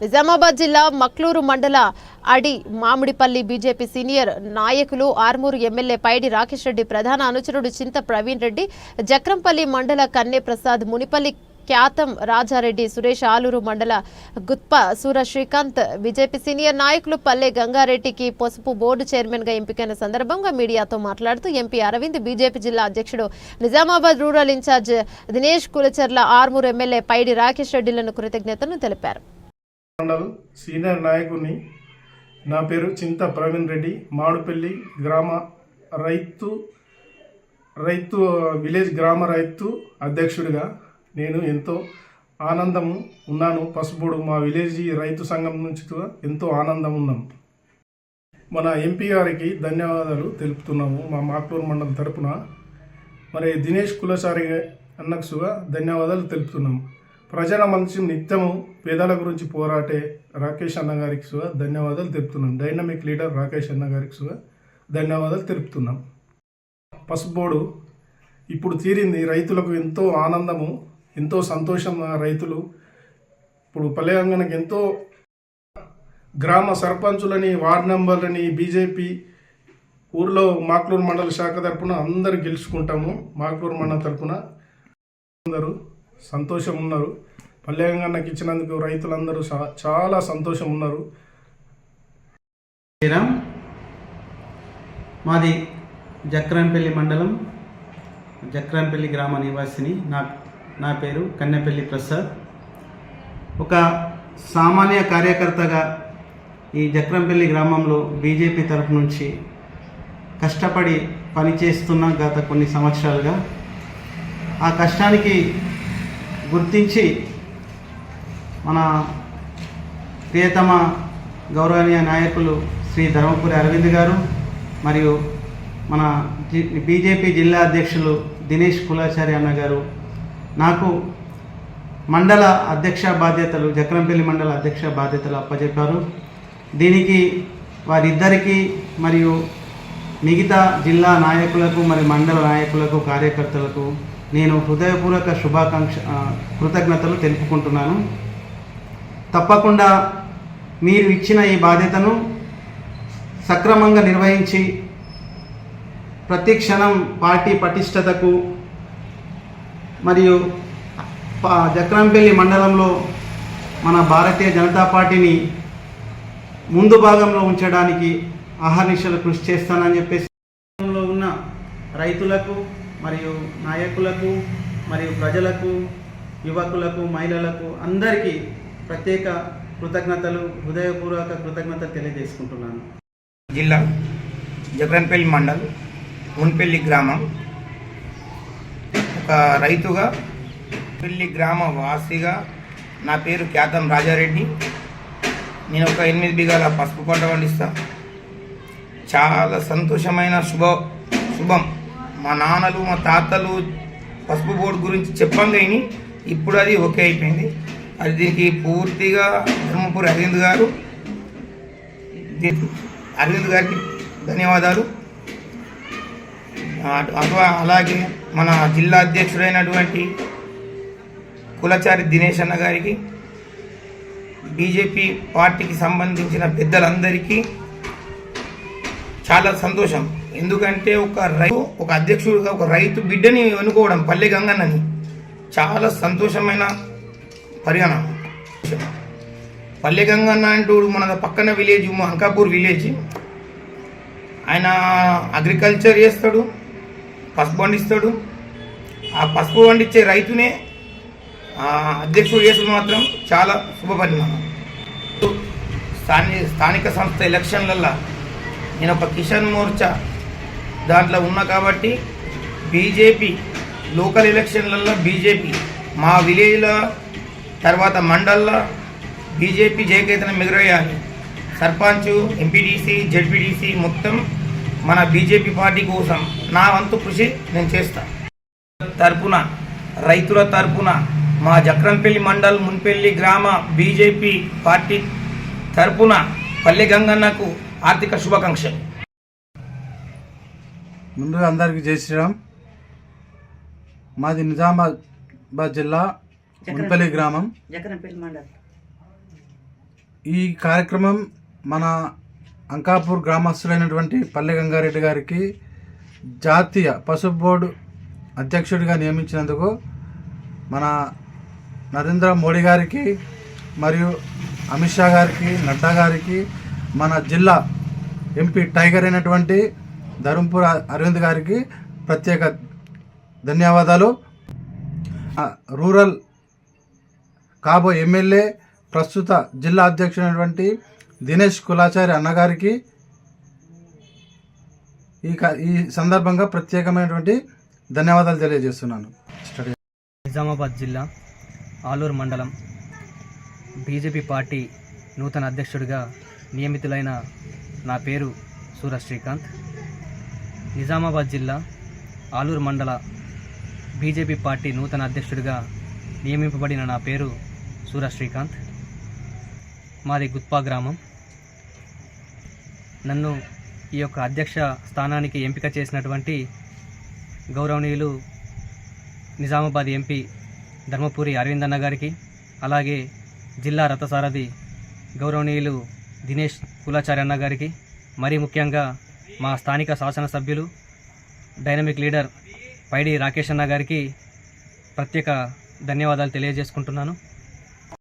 నిజామాబాద్ జిల్లా మక్లూరు మండల అడి మామిడిపల్లి బీజేపీ సీనియర్ నాయకులు ఆర్మూరు ఎమ్మెల్యే పైడి రాకేష్ రెడ్డి ప్రధాన అనుచరుడు చింత ప్రవీణ్ రెడ్డి జక్రంపల్లి మండల కన్నె ప్రసాద్ మునిపల్లి ఖ్యాతం రాజారెడ్డి సురేష్ ఆలూరు మండల గుత్ప సూర శ్రీకాంత్ బీజేపీ సీనియర్ నాయకులు పల్లె గంగారెడ్డికి పసుపు బోర్డు చైర్మన్గా ఎంపికైన సందర్భంగా మీడియాతో మాట్లాడుతూ ఎంపీ అరవింద్ బీజేపీ జిల్లా అధ్యక్షుడు Nizamabad rural in charge Dinesh Kulacharla Armoor MLA Paidi Rakesh రెడ్డిలను కృతజ్ఞతను తెలిపారు. మండల్ సీనియర్ నాయకుని నా పేరు చింత ప్రవీణ్ రెడ్డి. మాడుపల్లి గ్రామ రైతు రైతు విలేజ్ గ్రామ రైతు అధ్యక్షుడిగా నేను ఎంతో ఆనందము ఉన్నాను. పసుపుడు మా విలేజ్ రైతు సంఘం నుంచి కూడా ఎంతో ఆనందం ఉన్నాం. మన ఎంపీ గారికి ధన్యవాదాలు తెలుపుతున్నాము మా మాక్లూరు మండలం తరపున. మరి దినేష్ కులసారి అన్నకు ధన్యవాదాలు తెలుపుతున్నాము ప్రజల మనసు నిత్యము పేదల గురించి పోరాటే రాకేష్ అన్న గారికి సుగా ధన్యవాదాలు తెలుపుతున్నాం. డైనమిక్ లీడర్ రాకేష్ అన్న గారికి సుగా ధన్యవాదాలు తెలుపుతున్నాం. పసుపోడు ఇప్పుడు తీరింది. రైతులకు ఎంతో ఆనందము ఎంతో సంతోషం రైతులు. ఇప్పుడు పల్లెంగనకు ఎంతో గ్రామ సర్పంచులని వార్డ్ మెంబర్లని బీజేపీ ఊర్లో మాక్లూరు మండల శాఖ తరపున అందరు గెలుచుకుంటాము. మాక్లూరు మండల తరపున అందరూ సంతోషం ఉన్నారు పల్లెంగన్నకి ఇచ్చినందుకు రైతులందరూ చాలా సంతోషం ఉన్నారు శ్రీరామ్ మాది జక్రాంపల్లి మండలం జక్రాంపల్లి గ్రామ నివాసిని నా నా పేరు కన్నెపల్లి ప్రసాద్. ఒక సామాన్య కార్యకర్తగా ఈ జక్రంపల్లి గ్రామంలో బీజేపీ తరఫు నుంచి కష్టపడి పనిచేస్తున్న గత కొన్ని సంవత్సరాలుగా ఆ కష్టానికి గుర్తించి మన ప్రియతమ గౌరవనీయ నాయకులు శ్రీ ధర్మపురి అరవింద్ గారు మరియు మన జి బీజేపీ జిల్లా అధ్యక్షులు దినేష్ కులాచారి అన్న గారు నాకు మండల అధ్యక్ష బాధ్యతలు జక్రంపల్లి మండల అధ్యక్ష బాధ్యతలు అప్పచెప్పారు దీనికి వారిద్దరికీ మరియు మిగతా జిల్లా నాయకులకు మరి మండల నాయకులకు కార్యకర్తలకు నేను హృదయపూర్వక శుభాకాంక్ష కృతజ్ఞతలు తెలుపుకుంటున్నాను. తప్పకుండా మీరు ఇచ్చిన ఈ బాధ్యతను సక్రమంగా నిర్వహించి ప్రతి క్షణం పార్టీ పటిష్టతకు మరియు ప- జక్రంపల్లి మండలంలో మన భారతీయ జనతా పార్టీని ముందు భాగంలో ఉంచడానికి అహర్నిశలు కృషి చేస్తానని చెప్పేసి ఉన్న రైతులకు మరియు నాయకులకు మరియు ప్రజలకు యువకులకు మహిళలకు అందరికీ ప్రత్యేక కృతజ్ఞతలు హృదయపూర్వక కృతజ్ఞతలు తెలియజేసుకుంటున్నాను. జిల్లా జగన్పల్లి మండల్ ఉన్పల్లి గ్రామం. ఒక రైతుగా పెళ్ళి గ్రామ వాసిగా నా పేరు ఖ్యాతం రాజారెడ్డి. నేను ఒక ఎనిమిది బిగాల పసుపు పంట పండిస్తా. చాలా సంతోషమైన శుభ శుభం. మా నాన్నలు మా తాతలు పసుపు బోర్డు గురించి చెప్పం ఇప్పుడు అది ఓకే అయిపోయింది. అది దీనికి పూర్తిగా ధర్మపురి అరవింద్ గారు దీ- అరవింద్ గారికి ధన్యవాదాలు. అటు- అలాగే మన జిల్లా అధ్యక్షుడైనటువంటి కులచారి దినేష్ అన్న గారికి బీజేపీ పార్టీకి సంబంధించిన పెద్దలందరికీ చాలా సంతోషం. ఎందుకంటే ఒక రైతు ఒక అధ్యక్షుడిగా ఒక రైతు బిడ్డని ఎన్నుకోవడం పల్లె గంగన్నని చాలా సంతోషమైన పరిగణన. పల్లె గంగన్న అంటూ మన పక్కన విలేజ్ అంకాపూర్ విలేజ్ ఆయన అగ్రికల్చర్ చేస్తాడు పసుపు పండిస్తాడు. ఆ పసుపు పండించే రైతునే అధ్యక్షుడు చేసుడు మాత్రం చాలా శుభపరిణామం స్థానిక స్థాని స్థానిక సంస్థ ఎలక్షన్లల్లో నేను ఒక కిషన్ మోర్చా దాంట్లో ఉన్నా కాబట్టి బీజేపీ లోకల్ ఎలక్షన్లలో బీజేపీ మా విలేజ్లో తర్వాత మండల్లో బీజేపీ జయకేతనం ఎగురవేయాలి. సర్పంచ్ ఎంపీటీసీ జెడ్పీటీసీ మొత్తం మన బీజేపీ పార్టీ కోసం నా వంతు కృషి నేను చేస్తాను తరపున రైతుల తరపున మా జక్రంపల్లి మండల్ మున్పల్లి గ్రామ బీజేపీ పార్టీ తరపున పల్లె గంగన్నకు ఆర్థిక శుభాకాంక్షలు. ముందుగా అందరికీ జై శ్రీరామ్. మాది నిజామాబాద్ జిల్లా ఉన్పల్లి గ్రామం. ఈ కార్యక్రమం మన అంకాపూర్ గ్రామస్తులైనటువంటి పల్లె గంగారెడ్డి గారికి జాతీయ పసుపు బోర్డు అధ్యక్షుడిగా నియమించినందుకు మన నరేంద్ర మోడీ గారికి మరియు అమిత్ షా గారికి నడ్డా గారికి మన జిల్లా ఎంపీ టైగర్ అయినటువంటి ధర్మపూర్ అరవింద్ గారికి ప్రత్యేక ధన్యవాదాలు. రూరల్ కాబో ఎమ్మెల్యే ప్రస్తుత జిల్లా అధ్యక్షుడైనటువంటి దినేష్ కులాచారి అన్నగారికి ఈ క- ఈ సందర్భంగా ప్రత్యేకమైనటువంటి ధన్యవాదాలు తెలియజేస్తున్నాను. స్టడీ నిజామాబాద్ జిల్లా ఆలూరు మండలం బీజేపీ పార్టీ నూతన అధ్యక్షుడిగా నియమితులైన నా పేరు సూర శ్రీకాంత్ నిజామాబాద్ జిల్లా ఆలూరు మండల బీజేపీ పార్టీ నూతన అధ్యక్షుడిగా నియమింపబడిన నా పేరు సూర శ్రీకాంత్. మాది గుత్పా గ్రామం. నన్ను ఈ యొక్క అధ్యక్ష స్థానానికి ఎంపిక చేసినటువంటి గౌరవనీయులు నిజామాబాద్ ఎంపీ ధర్మపురి అరవింద్ అన్న గారికి అలాగే జిల్లా రథసారథి గౌరవనీయులు దినేష్ కులాచార్య అన్న గారికి మరీ ముఖ్యంగా మా స్థానిక శాసనసభ్యులు డైనమిక్ లీడర్ పైడి రాకేష్ అన్న గారికి ప్రత్యేక ధన్యవాదాలు తెలియజేసుకుంటున్నాను.